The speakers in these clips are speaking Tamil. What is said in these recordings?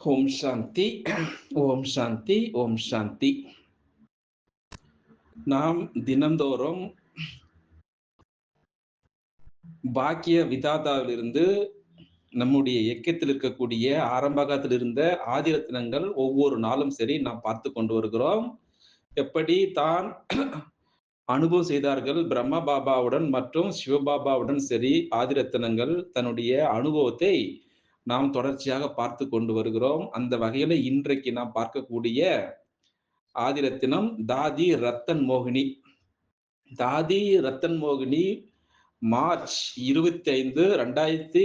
ஓம் சாந்தி ஓம் சாந்தி ஓம் சாந்தி. நாம் தினந்தோறும் பாக்கிய விதாதாவிலிருந்து நம்முடைய இயக்கத்தில் இருக்கக்கூடிய ஆரம்ப காலத்தில் இருந்த ஆதிரத்தினங்கள் ஒவ்வொரு நாளும் சரி நாம் பார்த்து கொண்டு வருகிறோம். எப்படி தான் அனுபவம் செய்தார்கள் பிரம்ம பாபாவுடன் மற்றும் சிவபாபாவுடன் சரி ஆதிரத்தினங்கள் தன்னுடைய அனுபவத்தை நாம் தொடர்ச்சியாக பார்த்து கொண்டு வருகிறோம். அந்த வகையில இன்றைக்கு நாம் பார்க்கக்கூடிய ஆதிரத்தினம் தாதி ரத்தன் மோகினி. தாதி ரத்தன் மோகினி மார்ச் இருபத்தி ஐந்து ரெண்டாயிரத்தி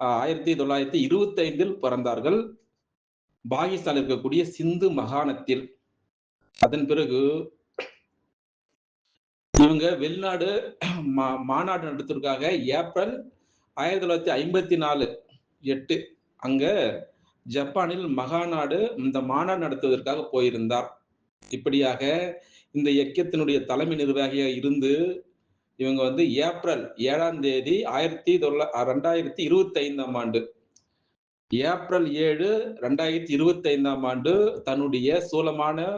ஆயிரத்தி தொள்ளாயிரத்தி இருபத்தி ஐந்தில் பிறந்தார்கள். பாகிஸ்தான் இருக்கக்கூடிய சிந்து மகாணத்தில் அதன் பிறகு இவங்க வெளிநாடு மாநாடு நடத்திற்காக ஏப்ரல் ஆயிரத்தி தொள்ளாயிரத்தி ஐம்பத்தி நாலு எட்டு. அங்க ஜப்பானில் மகாநாடு இந்த மாநாடு நடத்துவதற்காக போயிருந்தார். இப்படியாக இந்த இயக்கத்தினுடைய தலைமை நிர்வாகியாக இருந்து இவங்க வந்து ஏப்ரல் ஏழாம் தேதி ஆயிரத்தி தொள்ள ரெண்டாயிரத்தி இருபத்தி ஐந்தாம் ஆண்டு. ஏப்ரல் ஏழு ரெண்டாயிரத்தி இருபத்தி ஐந்தாம் ஆண்டு தன்னுடைய சூலமான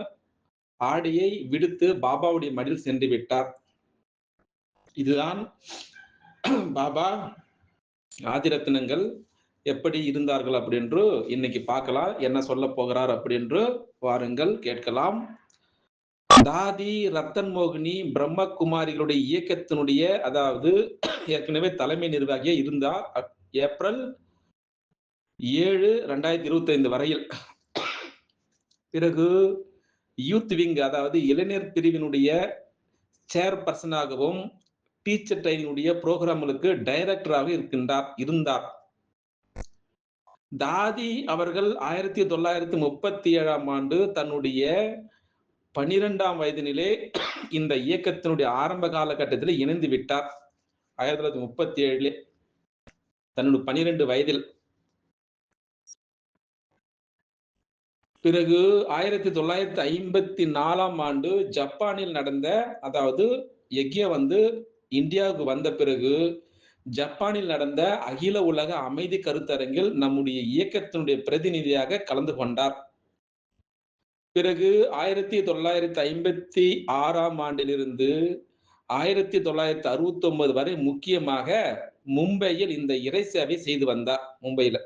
ஆடியை விடுத்து பாபாவுடைய மடியில் சென்று விட்டார். இதுதான் பாபா ஆதிரத்தினங்கள் எப்படி இருந்தார்கள் அப்படின்று இன்னைக்கு பார்க்கலாம். என்ன சொல்ல போகிறார் அப்படின்று வாருங்கள் கேட்கலாம். தாதி ரத்தன் மோகினி பிரம்மகுமாரிகளுடைய இயக்கத்தினுடைய அதாவது ஏற்கனவே தலைமை நிர்வாகியா இருந்தா ஏப்ரல் ஏழு ரெண்டாயிரத்தி இருபத்தி ஐந்து வரையில். பிறகு யூத் விங் அதாவது இளைஞர் பிரிவினுடைய சேர்பர்சனாகவும் டீச்சர் ட்ரைனிங்குடைய புரோகிராம்களுக்கு டைரக்டராக இருக்கின்றார் இருந்தார். தாதி அவர்கள் ஆயிரத்தி தொள்ளாயிரத்தி முப்பத்தி ஏழாம் ஆண்டு தன்னுடைய பனிரெண்டாம் வயதினிலே இந்த இயக்கத்தினுடைய ஆரம்ப காலகட்டத்தில் இணைந்து விட்டார். ஆயிரத்தி தொள்ளாயிரத்தி முப்பத்தி ஏழிலே தன்னுடைய பனிரெண்டு வயதில். பிறகு ஆயிரத்தி தொள்ளாயிரத்தி ஐம்பத்தி நாலாம் ஆண்டு ஜப்பானில் நடந்த அதாவது எக்கிய வந்து இந்தியாவுக்கு வந்த பிறகு ஜப்பானில் நடந்த அகில உலக அமைதி கருத்தரங்கில் நம்முடைய இயக்கத்தினுடைய பிரதிநிதியாக கலந்து கொண்டார். பிறகு ஆயிரத்தி தொள்ளாயிரத்தி ஐம்பத்தி ஆறாம் ஆண்டிலிருந்து ஆயிரத்தி தொள்ளாயிரத்தி அறுபத்தி ஒன்பது வரை முக்கியமாக மும்பையில் இந்த இறை சேவை செய்து வந்தார் மும்பையில.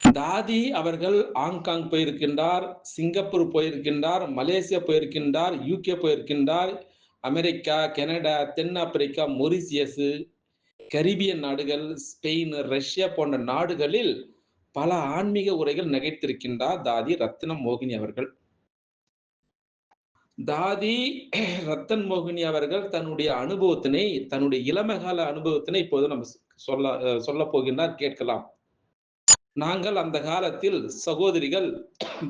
தாதி அவர்கள் ஹாங்காங் போயிருக்கின்றார் சிங்கப்பூர் போயிருக்கின்றார் மலேசியா போயிருக்கின்றார் யூகே போயிருக்கின்றார் அமெரிக்கா கனடா தென்னாப்பிரிக்கா மொரிசியஸ் கரிபியன் நாடுகள் ஸ்பெயின் ரஷ்யா போன்ற நாடுகளில் பல ஆன்மீக உரைகள் நிகழ்த்திருக்கின்றார் தாதி ரத்னம் மோகினி அவர்கள். தாதி ரத்தன் மோகினி அவர்கள் தன்னுடைய அனுபவத்தினை தன்னுடைய இளமகால அனுபவத்தினை இப்போது நம்ம சொல்ல சொல்ல போகின்றார் கேட்கலாம். நாங்கள் அந்த காலத்தில் சகோதரிகள்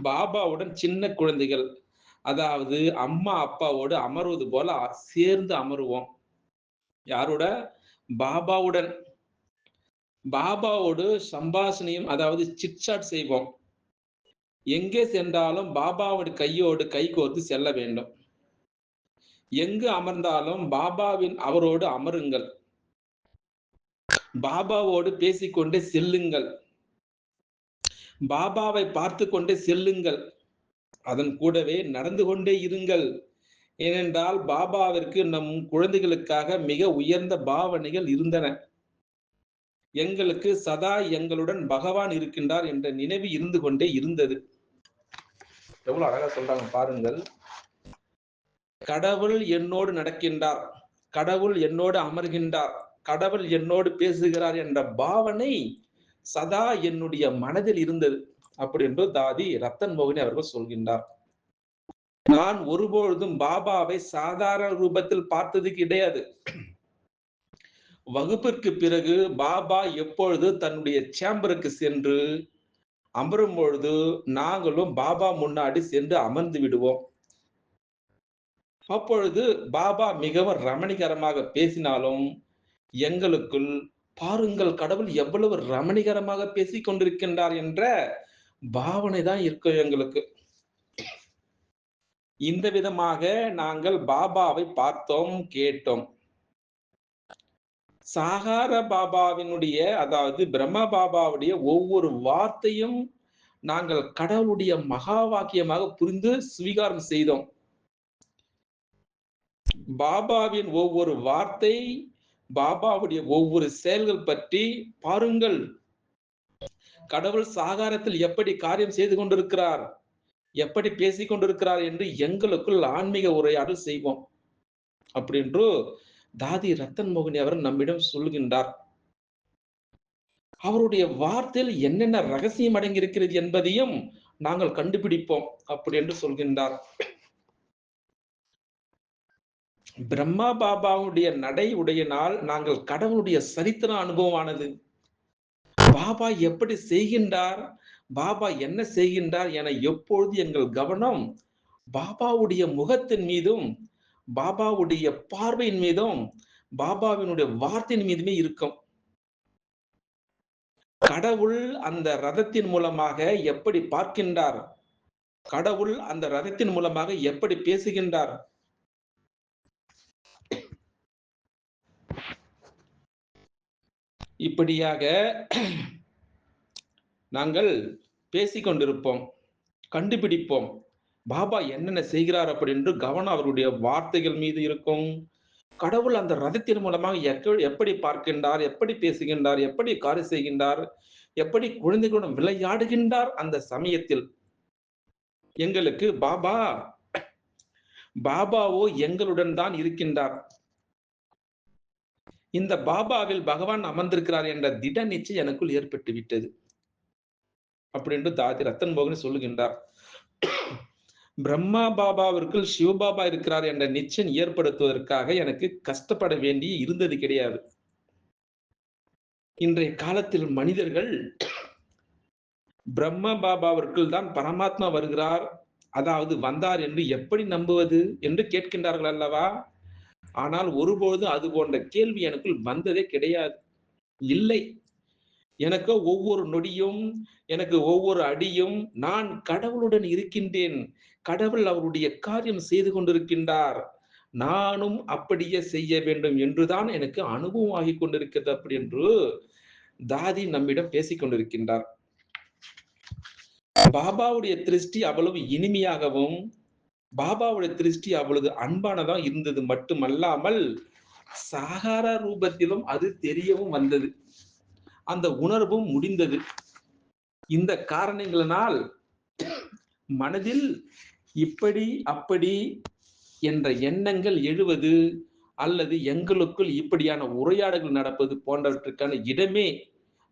பாபாவுடன் சின்ன குழந்தைகள் அதாவது அம்மா அப்பாவோடு அமர்வது போல சேர்ந்து அமருவோம். யாரோட? பாபாவுடன். பாபாவோடு சம்பாஷணையும் அதாவது சிட்சாட் செய்வோம். எங்கே சென்றாலும் பாபாவோட கையோடு கை கோர்த்து செல்ல வேண்டும். எங்கு அமர்ந்தாலும் பாபாவின் அவரோடு அமருங்கள். பாபாவோடு பேசிக்கொண்டே செல்லுங்கள். பாபாவை பார்த்து கொண்டே செல்லுங்கள். அதன் கூடவே நடந்து கொண்டே இருங்கள். ஏனென்றால் பாபாவிற்கு நம் குழந்தைகளுக்காக மிக உயர்ந்த பாவனைகள் இருந்தன. எங்களுக்கு சதா எங்களுடன் பகவான் இருக்கின்றார் என்ற நினைவு இருந்து கொண்டே இருந்தது. எவ்வளவு அழகா சொல்றாங்க பாருங்கள். கடவுள் என்னோடு நடக்கின்றார். கடவுள் என்னோடு அமர்கின்றார். கடவுள் என்னோடு பேசுகிறார் என்ற பாவனை சதா என்னுடைய மனதில் இருந்தது. அப்படி என்று தாதி ரத்தன் மோகினி அவர்கள் சொல்கின்றார். நான் ஒருபொழுதும் பாபாவை சாதாரண ரூபத்தில் பார்த்தது கிடையாது வகுப்பிற்கு பிறகு பாபா எப்பொழுது தன்னுடைய சேம்பருக்கு சென்று அமரும் பொழுது நாங்களும் பாபா முன்னாடி சென்று அமர்ந்து விடுவோம். அப்பொழுது பாபா மிகவும் ரமணிகரமாக பேசினாலும் எங்களுக்குள் பாருங்கள் கடவுள் எவ்வளவு ரமணிகரமாக பேசிக் கொண்டிருக்கின்றார் என்ற பாவனை தான் இருக்கும் எங்களுக்கு. இந்த விதமாக நாங்கள் பாபாவை பார்த்தோம் கேட்டோம். சாகார பாபாவினுடைய அதாவது பிரம்ம பாபாவுடைய ஒவ்வொரு வார்த்தையும் நாங்கள் கடவுளுடைய மகா வாக்கியமாக புரிந்து ஸ்வீகாரம் செய்தோம். பாபாவின் ஒவ்வொரு வார்த்தை பாபாவுடைய ஒவ்வொரு செயல்கள் பற்றி பாருங்கள். கடவுள் சாகாரத்தில் எப்படி காரியம் செய்து கொண்டிருக்கிறார்? எப்படி பேசிக் கொண்டிருக்கிறார் என்று எங்களுக்குள் ஆன்மீக உரையாடல் செய்வோம். அப்படின்று தாதி ரத்தன் மோகினி அவர் நம்மிடம் சொல்கின்றார். அவருடைய வார்த்தையில் என்னென்ன ரகசியம் அடங்கியிருக்கிறது என்பதையும் நாங்கள் கண்டுபிடிப்போம் அப்படி என்று சொல்கின்றார். பிரம்மா பாபாவுடைய நடை உடையினால் நாங்கள் கடவுளுடைய சரித்திர அனுபவமானது. பாபா எப்படி செய்கின்றார்? பாபா என்ன செய்கின்றார் என எப்பொழுது எங்கள் கவனம்? பாபாவுடைய முகத்தின் மீதும் பாபாவுடைய பார்வையின் மீதும் பாபாவினுடைய வார்த்தையின் மீதுமே இருக்கும். கடவுள் அந்த ரதத்தின் மூலமாக எப்படி பார்க்கின்றார்? கடவுள் அந்த ரதத்தின் மூலமாக எப்படி பேசுகின்றார்? இப்படியாக நாங்கள் பேசிக்கொண்டிருப்போம் கண்டுபிடிப்போம். பாபா என்னென்ன செய்கிறார் அப்படின்னு கவனம் அவருடைய வார்த்தைகள் மீது இருக்கும். கடவுள் அந்த ரதத்தின் மூலமாக எக்க- எப்படி பார்க்கின்றார் எப்படி பேசுகின்றார் எப்படி காரி செய்கின்றார் எப்படி குழந்தைகளுடன் விளையாடுகின்றார் அந்த சமயத்தில் எங்களுக்கு பாபா பாபாவோ எங்களுடன் தான் இருக்கின்றார். இந்த பாபாவில் பகவான் அமர்ந்திருக்கிறார் என்ற திட நிச்சயம் எனக்குள் ஏற்பட்டு விட்டது. அப்படின்னு தாதி ரத்தன் மோகன் சொல்லுகின்றார். பிரம்மா பாபாவிற்குள் சிவபாபா இருக்கிறார் என்ற நிச்சயம் ஏற்படுத்துவதற்காக எனக்கு கஷ்டப்பட வேண்டி இருந்தது கிடையாது. இன்றைய காலத்தில் மனிதர்கள் பிரம்ம பாபாவிற்குள் தான் பரமாத்மா வருகிறார் அதாவது வந்தார் என்று எப்படி நம்புவது என்று கேட்கின்றார்கள் அல்லவா? ஆனால் ஒருபோது அது போன்ற கேள்வி எனக்குள் வந்ததே கிடையாது. இல்லை. எனக்கு ஒவ்வொரு நொடியும் எனக்கு ஒவ்வொரு அடியும் நான் கடவுளுடன் இருக்கின்றேன். கடவுள் அவருடைய காரியம் செய்து கொண்டிருக்கின்றார். நானும் அப்படியே செய்ய வேண்டும் என்றுதான் எனக்கு அனுபவம் ஆகிக் கொண்டிருக்கிறது அப்படி என்று தாதி நம்மிடம் பேசிக் கொண்டிருக்கின்றார். பாபாவுடைய திருஷ்டி அவ்வளவு இனிமையாகவும் பாபாவுடைய திருஷ்டி அவ்வளவு அன்பானதான் இருந்தது மட்டுமல்லாமல் சாகார ரூபத்திலும் அது தெரியவும் வந்தது. அந்த உணர்வும் முடிந்தது. இந்த காரணங்களினால் மனதில் இப்படி அப்படி என்ற எண்ணங்கள் எழுவது அல்லது எங்களுக்குள் இப்படியான உரையாடல்கள் நடப்பது போன்றவற்றுக்கான இடமே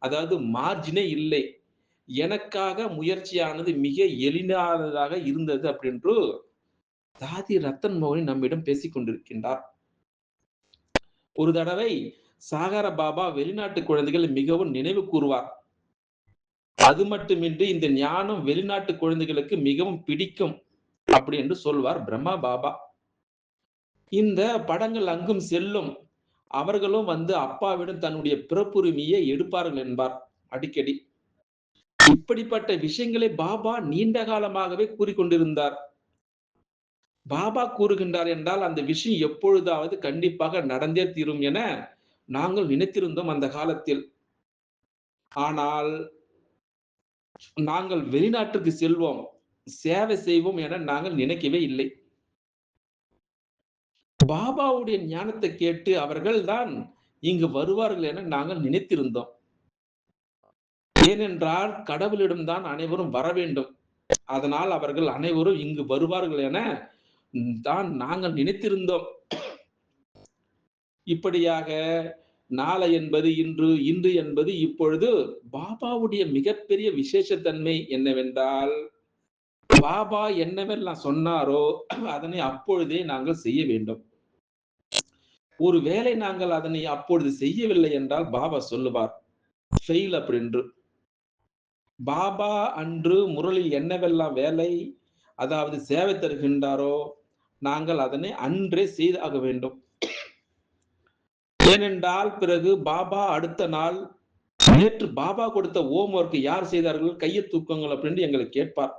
அதாவது மார்ஜினே இல்லை. எனக்காக முயற்சியானது மிக எளிதானதாக இருந்தது அப்படின்று தாதி ரத்தன் மோகனி நம்மிடம் பேசிக் கொண்டிருக்கின்றார். ஒரு தடவை சாகர பாபா வெளிநாட்டு குழந்தைகள் மிகவும் நினைவு கூறுவார். அது மட்டுமின்றி இந்த ஞானம் வெளிநாட்டு குழந்தைகளுக்கு மிகவும் பிடிக்கும் அப்படி என்று சொல்வார் பிரம்மா பாபா. இந்த படங்கள் அங்கும் செல்லும். அவர்களும் வந்து அப்பாவிடம் தன்னுடைய பிறப்புரிமையை எடுப்பார்கள் என்பார் அடிக்கடி. இப்படிப்பட்ட விஷயங்களை பாபா நீண்ட காலமாகவே கூறிக்கொண்டிருந்தார் பாபா கூறுகின்றார் என்றால் அந்த விஷயம் எப்பொழுதாவது கண்டிப்பாக நடந்தே தீரும் என நாங்கள் நினைத்திருந்தோம் அந்த காலத்தில். ஆனால் நாங்கள் வெளிநாட்டுக்கு செல்வோம் சேவை செய்வோம் என நாங்கள் நினைக்கவே இல்லை. பாபாவுடைய ஞானத்தை கேட்டு அவர்கள் தான் இங்கு வருவார்கள் என நாங்கள் நினைத்திருந்தோம். ஏனென்றால் கடவுளிடம்தான் அனைவரும் வர வேண்டும். அதனால் அவர்கள் அனைவரும் இங்கு வருவார்கள் என தான் நாங்கள் நினைத்திருந்தோம். இப்படியாக நாளை என்பது இன்று இன்று என்பது இப்பொழுது பாபாவுடைய மிகப்பெரிய விசேஷத்தன்மை என்னவென்றால் பாபா என்னவெல்லாம் சொன்னாரோ அதனை அப்பொழுதே நாங்கள் செய்ய வேண்டும். ஒருவேளை நாங்கள் அதனை அப்பொழுது செய்யவில்லை என்றால் பாபா சொல்லுவார் ஃபெயில் அப்படின்று பாபா அன்று முரளில் என்னவெல்லாம் வேலை அதாவது சேவை தருகின்றாரோ நாங்கள் அதனை அன்றே செய்தாக வேண்டும். ஏனென்றால் பிறகு பாபா அடுத்த நாள் நேற்று பாபா கொடுத்த ஹோம் ஒர்க் யார் செய்தார்கள்? கையை தூக்கங்கள் அப்படின்னு எங்களை கேட்பார்.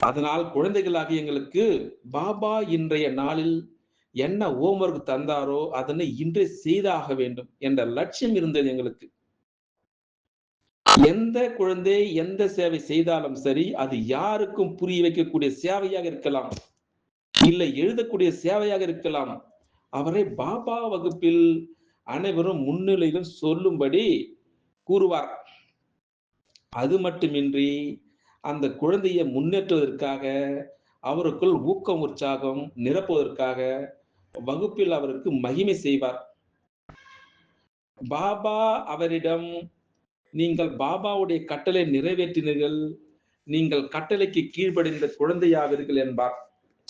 அதனால் குழந்தைகளாக எங்களுக்கு பாபா இன்றைய நாளில் என்ன ஹோம்ஒர்க் தந்தாரோ அதனை இன்றே செய்தாக வேண்டும் என்ற லட்சியம் இருந்தது எங்களுக்கு. எந்த குழந்தை எந்த சேவை செய்தாலும் சரி அது யாருக்கும் புரிய வைக்கக்கூடிய சேவையாக இருக்கலாம். இல்லை எழுதக்கூடிய சேவையாக இருக்கலாம். அவரை பாபா வகுப்பில் அனைவரும் முன்னிலையிலும் சொல்லும்படி கூறுவார். அது மட்டுமின்றி அந்த குழந்தையை முன்னேற்றுவதற்காக அவருக்குள் ஊக்கம் உற்சாகம் நிரப்புவதற்காக வகுப்பில் அவருக்கு மகிமை செய்வார். பாபா அவரிடம் நீங்கள் பாபாவுடைய கட்டளை நிறைவேற்றினீர்கள். நீங்கள் கட்டளைக்கு கீழ்ப்படிந்த குழந்தையாவீர்கள் என்பார்.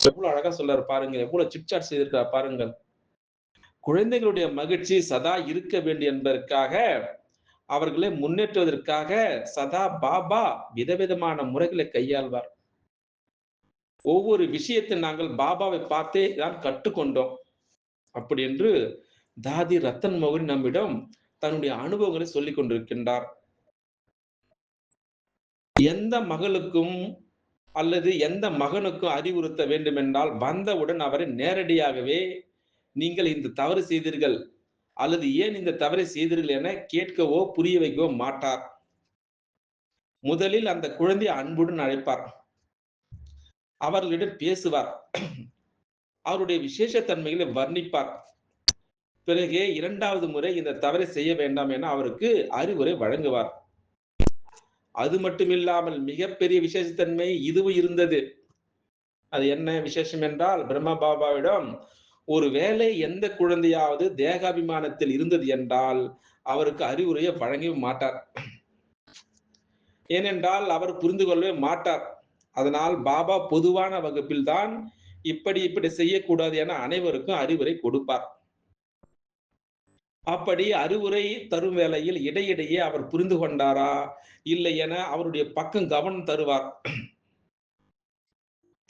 எவ்வளவு அழகா சொல்றாரு பாருங்க எவ்வளவு சிப்சாட் செய்திருக்கிறார் பாருங்கள். குழந்தைகளுடைய மகிழ்ச்சி சதா இருக்க வேண்டும் என்பதற்காக அவர்களை முன்னேற்றுவதற்காக சதா பாபா விதவிதமான முறைகளை கையாள்வார். ஒவ்வொரு விஷயத்தை நாங்கள் பாபாவை பார்த்தே தான் கற்றுக்கொண்டோம். அப்படி என்று தாதி ரத்தன் மோகன் நம்மிடம் தன்னுடைய அனுபவங்களை சொல்லிக் கொண்டிருக்கின்றார். எந்த மகளுக்கும் அல்லது எந்த மகனுக்கும் அறிவுறுத்த வேண்டும் என்றால் வந்தவுடன் அவரை நேரடியாகவே நீங்கள் இந்த தவறு செய்தீர்கள். அல்லது ஏன் இந்த தவறை செய்தீர்கள் என கேட்கவோ புரிய வைக்கவோ மாட்டார். முதலில் அந்த குழந்தை அன்புடன் அழைப்பார். அவர்களிடம் பேசுவார். அவருடைய விசேஷத்தன்மைகளை வர்ணிப்பார். பிறகு இரண்டாவது முறை இந்த தவறை செய்ய வேண்டாம் என அவருக்கு அறிவுரை வழங்குவார். அது மட்டுமில்லாமல் மிகப்பெரிய விசேஷத்தன்மை இதுவும் இருந்தது. அது என்ன விசேஷம் என்றால் பிரம்ம பாபாவிடம் ஒருவேளை எந்த குழந்தையாவது தேகாபிமானத்தில் இருந்தது என்றால் அவருக்கு அறிவுரையை வழங்கவே மாட்டார். ஏனென்றால் அவர் புரிந்து கொள்ளவே மாட்டார். அதனால் பாபா பொதுவான வகுப்பில் தான் இப்படி இப்படி செய்யக்கூடாது என அனைவருக்கும் அறிவுரை கொடுப்பார். அப்படி அறிவுரை தரும் வேளையில் இடையிடையே அவர் புரிந்து கொண்டாரா? இல்லை என அவருடைய பக்கம் கவனம் தருவார்.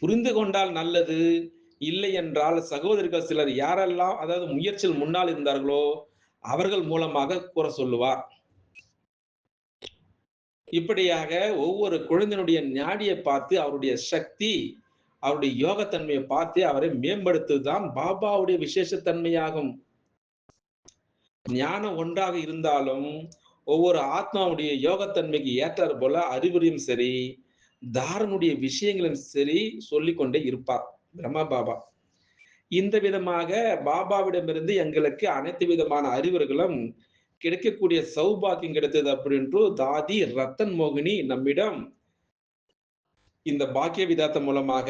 புரிந்து கொண்டால் நல்லது. இல்லை என்றால் சகோதரிகள் சிலர் யாரெல்லாம் அதாவது முயற்சியில் முன்னால் இருந்தார்களோ அவர்கள் மூலமாக கூற சொல்லுவார். இப்படியாக ஒவ்வொரு குழந்தையினுடைய ஞாடியை பார்த்து அவருடைய சக்தி அவருடைய யோகத்தன்மையை பார்த்து அவரை மேம்படுத்துவதுதான் பாபாவுடைய விசேஷத்தன்மையாகும். ஞானம் ஒன்றாக இருந்தாலும் ஒவ்வொரு ஆத்மாவுடைய யோகத்தன்மைக்கு ஏற்றாறு போல அறிவுரையும் சரி தாரனுடைய விஷயங்களும் சரி சொல்லிக்கொண்டே இருப்பார் பிரம்மா பாபா. இந்த விதமாக பாபாவிடமிருந்து எங்களுக்கு அனைத்து விதமான அறிவுரைகளும் கிடைக்கக்கூடிய சௌபாக்கியம் கிடைத்தது அப்படின்று தாதி ரத்தன் மோகினி நம்மிடம் இந்த பாக்கிய விதாத்தம் மூலமாக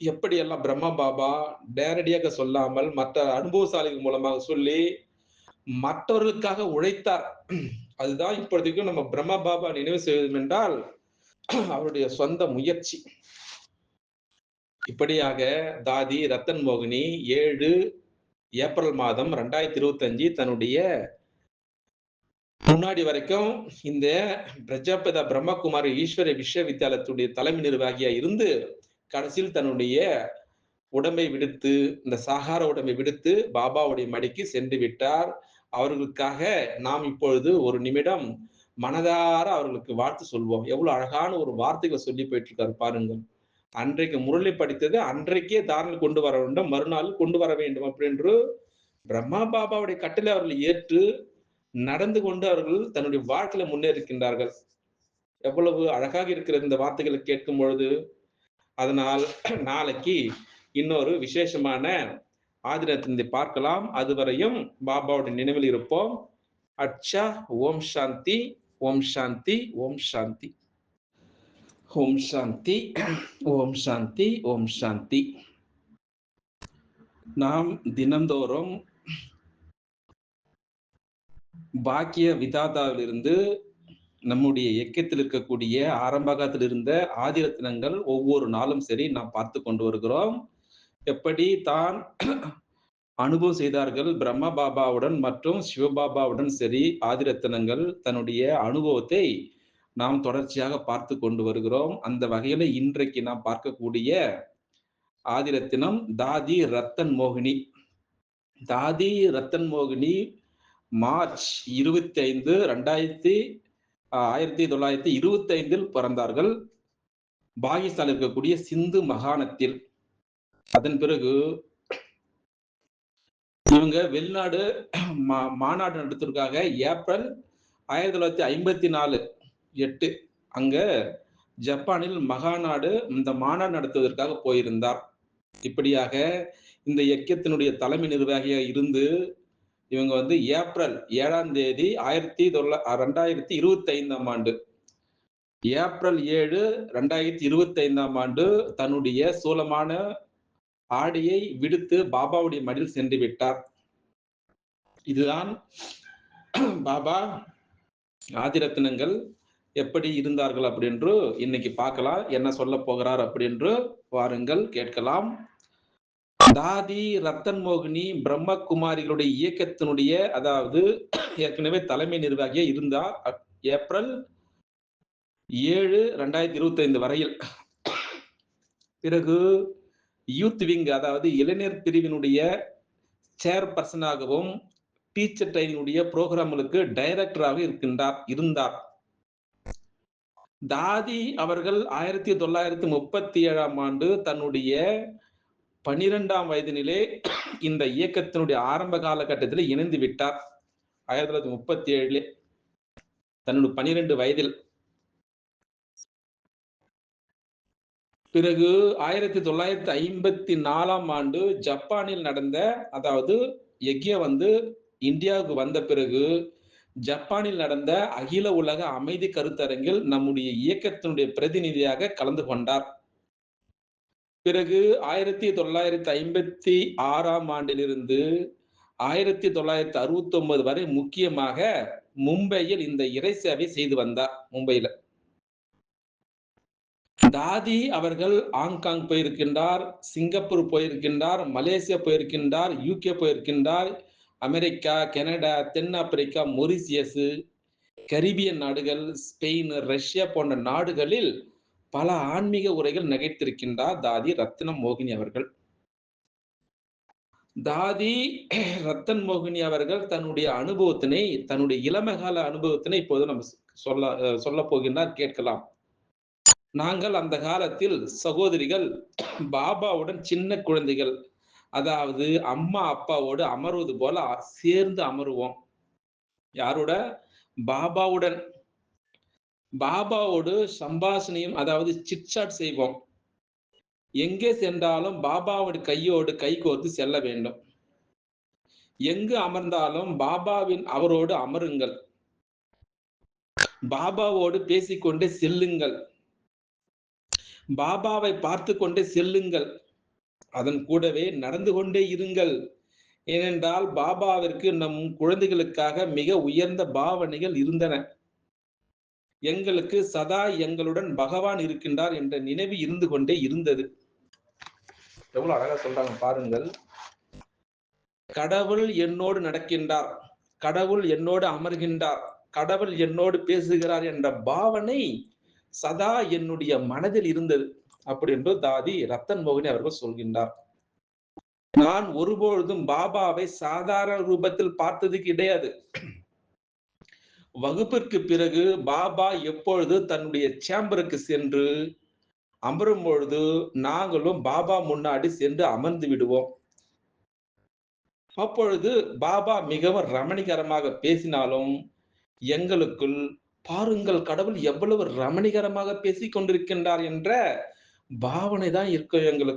எப்படியெல்லாம் பிரம்மா பாபா நேரடியாக சொல்லாமல் மற்ற அனுபவசாலிகள் மூலமாக சொல்லி மற்றவர்களுக்காக உழைத்தார். அதுதான் இப்பொழுதுக்கும் நம்ம பிரம்மா பாபா நினைவு செய்வது என்றால் அவருடைய சொந்த முயற்சி. இப்படியாக தாதி ரத்தன் மோகினி ஏழு ஏப்ரல் மாதம் ரெண்டாயிரத்தி இருபத்தி அஞ்சு தன்னுடைய முன்னாடி வரைக்கும் இந்த பிரஜாபிதா பிரம்மகுமாரி ஈஸ்வர விஸ்வவித்யாலயத்துடைய தலைமை நிர்வாகியா இருந்து கடைசியில் தன்னுடைய உடம்பை விடுத்து இந்த சாகார உடம்பை விடுத்து பாபாவுடைய மடிக்கு சென்று விட்டார். அவர்களுக்காக நாம் இப்பொழுது ஒரு நிமிடம் மனதார அவர்களுக்கு வாழ்த்து சொல்வோம். எவ்வளவு அழகான ஒரு வார்த்தைகளை சொல்லி போயிட்டு இருக்காரு பாருங்கள். அன்றைக்கு முரளி படித்தது அன்றைக்கே தாரணை கொண்டு வர வேண்டும். மறுநாள் கொண்டு வர வேண்டும் அப்படின்று பிரம்மா பாபாவுடைய கட்டளை அவர்கள் ஏற்று நடந்து கொண்டு அவர்கள் தன்னுடைய வாழ்க்கையில முன்னேறிக்கின்றார்கள் எவ்வளவு அழகாக இருக்கிற இந்த வார்த்தைகளை கேட்கும் பொழுது. அதனால் நாளைக்கு இன்னொரு விசேஷமான ஆதினத்தை பார்க்கலாம். அதுவரையும் பாபாவுடைய நினைவில் இருப்போம். அச்சா ஓம் சாந்தி ஓம் சாந்தி ஓம் சாந்தி. ஓம் சாந்தி ஓம் சாந்தி ஓம் சாந்தி. நாம் தினந்தோறும் பாக்கிய விதாதாவிலிருந்து நம்முடைய இயக்கத்தில் இருக்கக்கூடிய ஆரம்பகாலத்தில் இருந்த ஆதிரத்தினங்கள் ஒவ்வொரு நாளும் சரி நாம் பார்த்து கொண்டு வருகிறோம். எப்படி தான் அனுபவம் செய்தார்கள்? பிரம்ம பாபாவுடன் மற்றும் சிவபாபாவுடன் சரி ஆதிரத்தனங்கள் தன்னுடைய அனுபவத்தை நாம் தொடர்ச்சியாக பார்த்து கொண்டு வருகிறோம். அந்த வகையில இன்றைக்கு நாம் பார்க்கக்கூடிய ஆதிரத்தினம் தாதி ரத்தன் மோகினி. தாதி ரத்தன் மோகினி மார்ச் இருபத்தி ஐந்து ரெண்டாயிரத்தி ஆயிரத்தி தொள்ளாயிரத்தி இருபத்தி ஐந்தில் பிறந்தார்கள். பாகிஸ்தான் இருக்கக்கூடிய சிந்து மகாணத்தில் அதன் பிறகு இவங்க வெளிநாடு மா மாநாடு நடத்துவதற்காக ஏப்ரல் 1954 8 அங்க ஜப்பானில் மகாநாடு இந்த மாநாடு நடத்துவதற்காக போயிருந்தார். இப்படியாக இந்த இயக்கத்தினுடைய தலைமை நிர்வாகியாக இருந்து, இவங்க வந்து ஏப்ரல் ஏழாம் தேதி ஆயிரத்தி தொள்ளா 2025ஆம் ஆண்டு ஏப்ரல் 7, 2025ஆம் ஆண்டு தன்னுடைய சூலமான ஆடையை விடுத்து பாபாவுடைய மடியில் சென்று விட்டார். இதுதான் பாபா ஆதிரத்தினங்கள் எப்படி இருந்தார்கள் அப்படின்று இன்னைக்கு பார்க்கலாம். என்ன சொல்ல போகிறார் அப்படின்று வாருங்கள் கேட்கலாம். தாதி ரத்தன் மோகினி பிரம்மகுமாரிகளுடைய இயக்கத்தினுடைய அதாவது ஏற்கனவே தலைமை நிர்வாகியா இருந்தார். அப் ஏப்ரல் 7, 2025 வரையில். பிறகு யூத் விங் அதாவது இளைஞர் பிரிவினுடைய சேர்பர்சனாகவும், டீச்சர் ட்ரைனிங்குடைய புரோகிராம்களுக்கு டைரக்டராக இருக்கின்றார் இருந்தார். தாதி அவர்கள் 1937ஆம் ஆண்டு தன்னுடைய 12ஆம் வயதினிலே இந்த இயக்கத்தினுடைய ஆரம்ப காலகட்டத்தில் இணைந்து விட்டார். 1937லே தன்னுடைய 12 வயதில். பிறகு 1954ஆம் ஆண்டு ஜப்பானில் நடந்த அதாவது எக்ய வந்து இந்தியாவுக்கு வந்த பிறகு, ஜப்பானில் நடந்த அகில உலக அமைதி கருத்தரங்கில் நம்முடைய இயக்கத்தினுடைய பிரதிநிதியாக கலந்து கொண்டார். பிறகு 1956ஆம் ஆண்டிலிருந்து 1969 வரை முக்கியமாக மும்பையில் இந்த இறை சேவை செய்து வந்தார். மும்பையில. தாதி அவர்கள் ஹாங்காங் போயிருக்கின்றார், சிங்கப்பூர் போயிருக்கின்றார், மலேசியா போயிருக்கின்றார், யூகே போயிருக்கின்றார், அமெரிக்கா, கனடா, தென் ஆப்பிரிக்கா, கரீபியன் நாடுகள், ஸ்பெயின், ரஷ்யா போன்ற நாடுகளில் பல ஆன்மீக உரைகள் நிகழ்த்திருக்கின்றார் தாதி ரத்னம் மோகினி அவர்கள். தாதி ரத்தன் மோகினி அவர்கள் தன்னுடைய அனுபவத்தினை, தன்னுடைய இளமைகால அனுபவத்தினை இப்போது நம்ம சொல்ல சொல்ல போகின்றார் கேட்கலாம். நாங்கள் அந்த காலத்தில் சகோதரிகள் பாபாவுடன் சின்ன குழந்தைகள், அதாவது அம்மா, அப்பாவோடு அமர்வது போல சேர்ந்து அமருவோம். யாரோட? பாபாவுடன். பாபாவோடு சம்பாஷணையும் அதாவது சிட்சாட் செய்வோம். எங்கே சென்றாலும் பாபாவோட கையோடு கை கோர்த்து செல்ல வேண்டும். எங்கு அமர்ந்தாலும் பாபாவின் அவரோடு அமருங்கள். பாபாவோடு பேசிக்கொண்டே செல்லுங்கள். பாபாவை பார்த்து கொண்டே செல்லுங்கள். அதன் கூடவே நடந்து கொண்டே இருங்கள். ஏனென்றால் பாபாவிற்கு நம் குழந்தைகளுக்காக மிக உயர்ந்த பாவனைகள் இருந்தன. எங்களுக்கு சதா எங்களுடன் பகவான் இருக்கின்றார் என்ற நினைவு இருந்து கொண்டே இருந்தது. எவ்வளவு அழகா சொல்றாங்க பாருங்கள். கடவுள் என்னோடு நடக்கின்றார். கடவுள் என்னோடு அமர்கின்றார். கடவுள் என்னோடு பேசுகிறார் என்ற பாவனை சதா என்னுடைய மனதில் இருந்தது. அப்படி என்று தாதி ரத்தன் மோகினி அவர்கள் சொல்கின்றார். நான் ஒருபொழுதும் பாபாவை சாதாரண ரூபத்தில் பார்த்தது கிடையாது. வகுப்பிற்கு பிறகு பாபா எப்பொழுது தன்னுடைய சேம்பருக்கு சென்று அமரும் பொழுது நாங்களும் பாபா முன்னாடி சென்று அமர்ந்து விடுவோம். அப்பொழுது பாபா மிகவும் ரமணிகரமாக பேசினாலும் எங்களுக்குள் பாருங்கள் கடவுள் எவ்வளவு ரமணிகரமாக பேசிக் கொண்டிருக்கின்றார் என்ற பாவனை தான் இருக்கும் எங்களுக்கு.